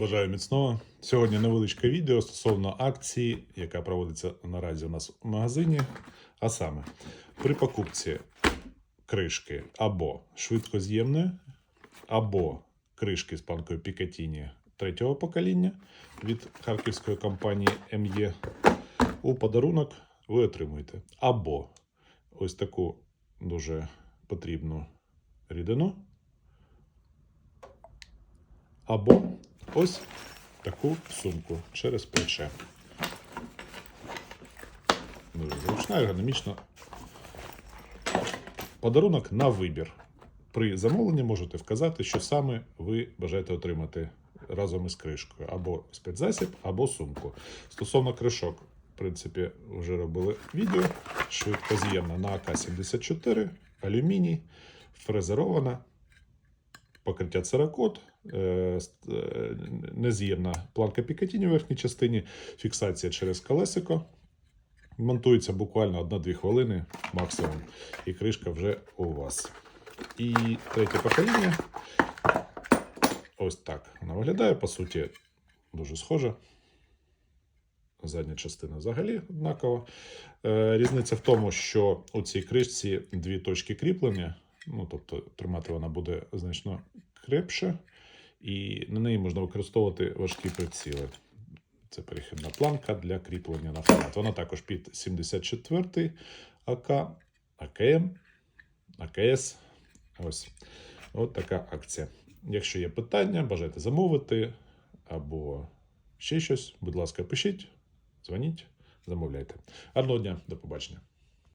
Бажаю міцного. Сьогодні невеличке відео стосовно акції, яка проводиться наразі у нас в магазині. А саме, при покупці кришки або швидкоз'ємної, або кришки з планкою Пікатіні третього покоління від харківської компанії МЄ, у подарунок ви отримуєте або ось таку дуже потрібну рідину, або ось таку сумку через плече. Дуже зручна, ергономічна. Подарунок на вибір. При замовленні можете вказати, що саме ви бажаєте отримати разом із кришкою, або спецзасіб, або сумку. Стосовно кришок, в принципі, вже робили відео. Швидкоз'ємна на АК-74, алюміній, фрезерована, покриття церакот, е, е, нез'ємна планка Пікатіні в верхній частині, фіксація через колесико. Монтується буквально 1-2 хвилини максимум, і кришка вже у вас. І третє покоління. Ось так вона виглядає, по суті, дуже схожа. Задня частина взагалі однакова. Е, різниця в тому, що у цій кришці дві точки кріплення, ну тобто тримати вона буде значно крепше, і на неї можна використовувати важкі приціли. Це перехідна планка для кріплення на автомат. Вона також під 74 АК, АКМ, АКС. Ось. От така акція. Якщо є питання, бажаєте замовити або ще щось, будь ласка, пишіть, дзвоніть, замовляйте. Гарного дня, до побачення.